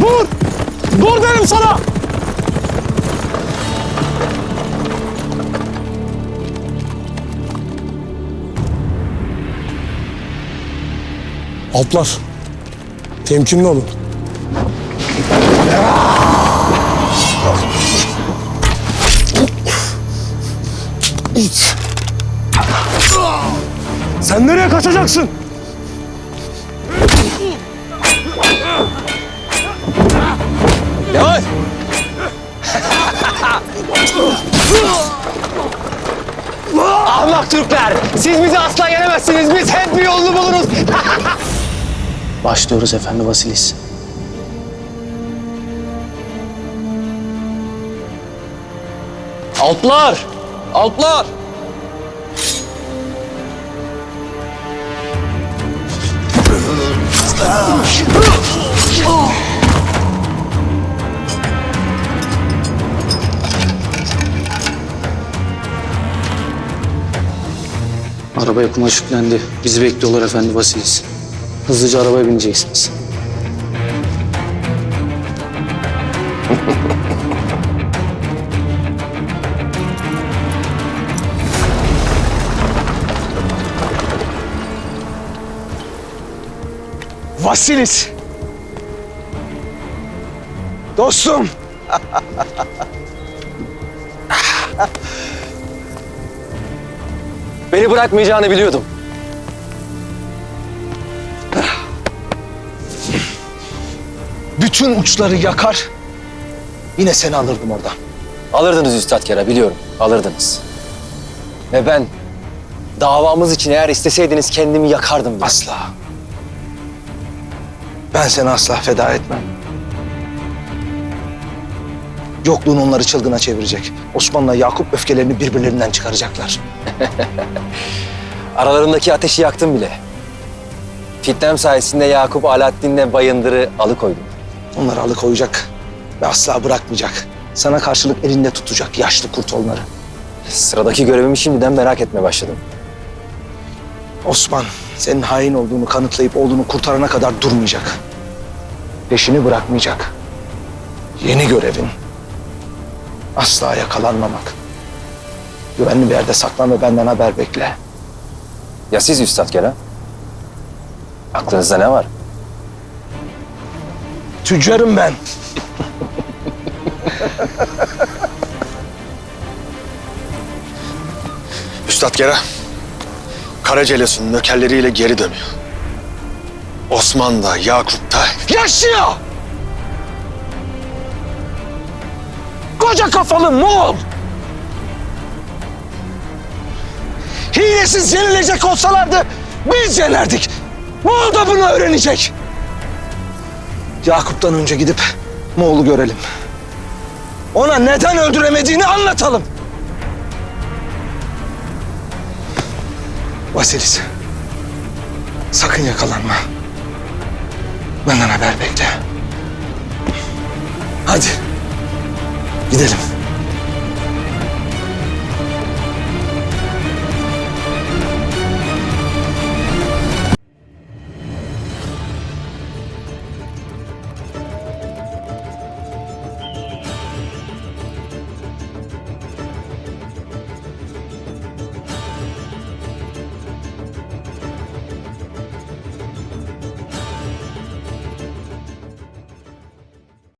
Dur! Dur dedim sana! Altlar. Temkinli olun. Sen nereye kaçacaksın? Ahmak Türkler! Siz bizi asla yenemezsiniz. Biz hep bir yolunu buluruz. Başlıyoruz efendi Vasilis. Altlar! Altlar! Araba yakına yüklendi. Bizi bekliyorlar efendi Vasilis. Hızlıca arabaya bineceksiniz. Vasilis. Dostum. Beni bırakmayacağını biliyordum. bütün uçları yakar, yine seni alırdım oradan. Alırdınız Üstad Kera biliyorum. Alırdınız. Ve ben davamız için eğer isteseydiniz kendimi yakardım. bile. Asla. Ben seni asla feda etmem. Yokluğun onları çılgına çevirecek. Osman'la Yakup öfkelerini birbirlerinden çıkaracaklar. Aralarındaki ateşi yaktım bile. Fitnem sayesinde Yakup Alaaddin'le Bayındır'ı alıkoydum. Onları alıkoyacak ve asla bırakmayacak. Sana karşılık elinde tutacak yaşlı kurt onları. Sıradaki görevimi şimdiden merak etmeye başladım. Osman senin hain olduğunu kanıtlayıp oğlunu kurtarana kadar durmayacak. Peşini bırakmayacak. Yeni görevin asla yakalanmamak. Güvenli bir yerde saklan ve benden haber bekle. Ya siz Üstad Kera? Aklınızda ne var? Tüccarım ben. Üstad Gera, Karaceles'in nökerleriyle geri dönüyor. Osman da Yakup da Yaşıyor! Koca kafalı Moğol! Hilesiz yenilecek olsalardı biz yenerdik. Moğol da bunu öğrenecek. Yakup'tan önce gidip Moğol'u görelim. Ona neden öldüremediğini anlatalım. Vasilis, sakın yakalanma. Benden haber bekle. Hadi. 林队长。